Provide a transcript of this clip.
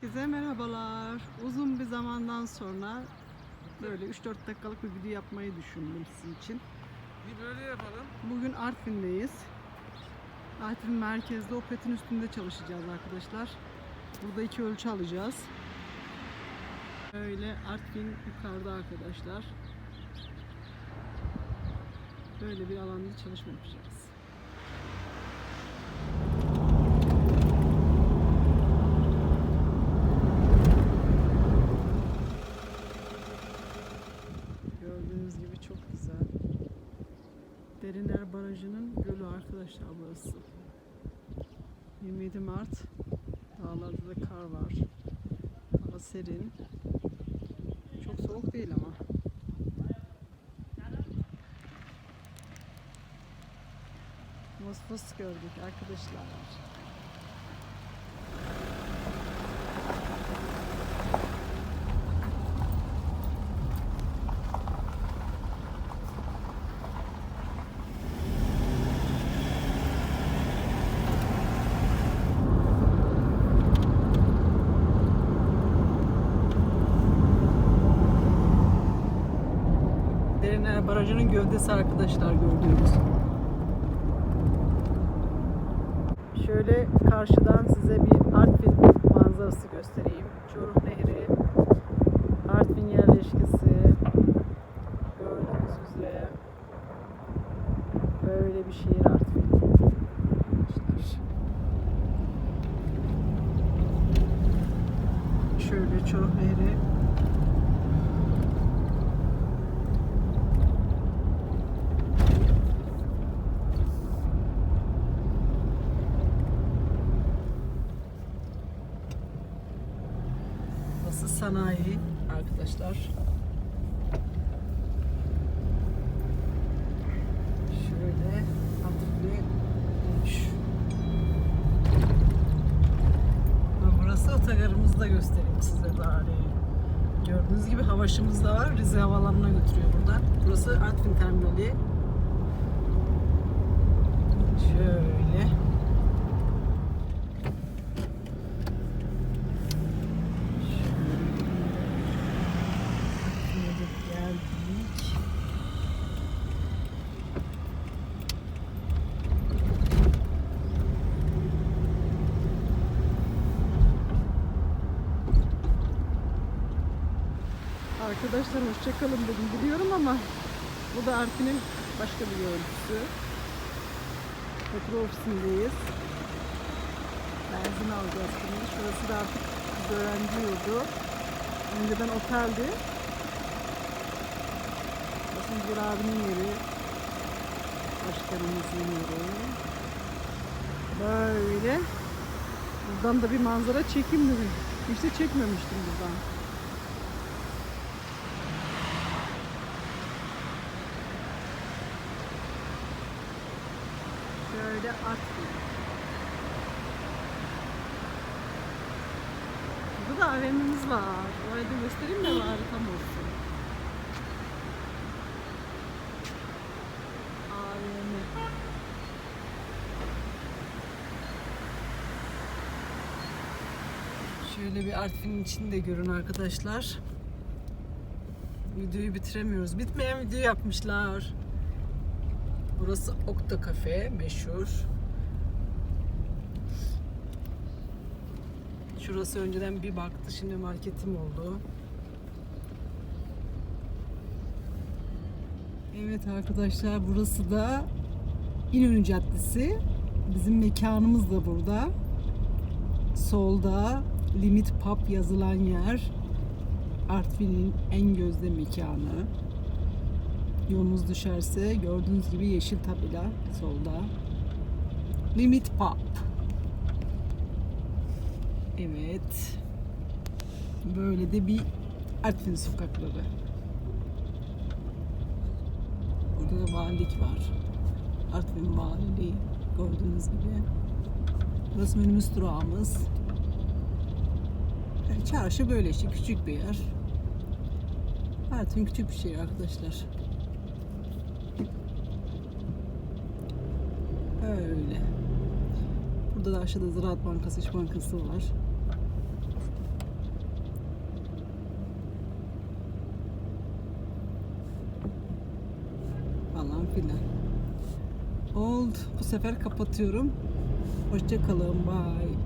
Herkese merhabalar. Uzun bir zamandan sonra böyle 3-4 dakikalık bir video yapmayı düşündüm sizin için. Bir böyle yapalım. Bugün Artvin'deyiz. Artvin merkezde Opet'in üstünde çalışacağız arkadaşlar. Burada iki ölçü alacağız. Böyle Artvin yukarıda arkadaşlar. Böyle bir alanda çalışma yapacağız. Gördüğünüz gibi çok güzel. Deriner Barajı'nın gölü arkadaşlar burası. 27 Mart. Dağlarda da kar var. Hava serin. Çok soğuk değil ama. Mosfos gördük arkadaşlar. Deriner Barajı'nın gövdesi arkadaşlar gördüğünüz. Şöyle karşıdan size bir Artvin manzarası göstereyim. Çoruh Nehri, Artvin yerleşkesi. Gördüğünüz üzere böyle bir şehir Artvin. Şöyle Çoruh Nehri Burası sanayi arkadaşlar. Şöyle. Ha, Burası otogarımızı da göstereyim size bari. Gördüğünüz gibi havaşımız da var. Rize Havalanı'na götürüyor buradan. Burası Artvin Terminali. Şöyle Arkadaşlar hoşçakalın dedim biliyorum ama bu da Arfin'in başka bir görüntüsü. Petrol ofisindeyiz. Benzin alacağız şimdi. Şurası da artık öğrenci yurdu. Önceden oteldi. Müdür abinin yeri. Başkanımızın yeri. Böyle. Buradan da bir manzara çekeyim dedim. Hiç de çekmemiştim buradan. Şöyle Artvin. Burada da AVM'miz var. Orayı da göstereyim de bari tam olsun. AVM. Şöyle bir Artvin'in içini de görün arkadaşlar. Videoyu bitiremiyoruz. Bitmeyen video yapmışlar. Burası Okta Kafe meşhur. Şurası önceden bir baktı şimdi marketim oldu. Evet arkadaşlar burası da İnönü Caddesi. Bizim mekanımız da burada. Solda Limit Pub yazılan yer. Artvin'in en gözde mekanı. Yolunuz düşerse gördüğünüz gibi yeşil tabela solda. Limit Pub. Evet. Böyle de bir Artvin sokakları. Burada da valilik var. Artvin valiliği gördüğünüz gibi. Burası minibüs durağımız. Çarşı böyle işte küçük bir yer. Artvin küçük bir şehir arkadaşlar. Şöyle. Burada da aşağıda Ziraat Bankası, İş Bankası var. Falan filan. Oldu. Bu sefer kapatıyorum. Hoşçakalın. Bye.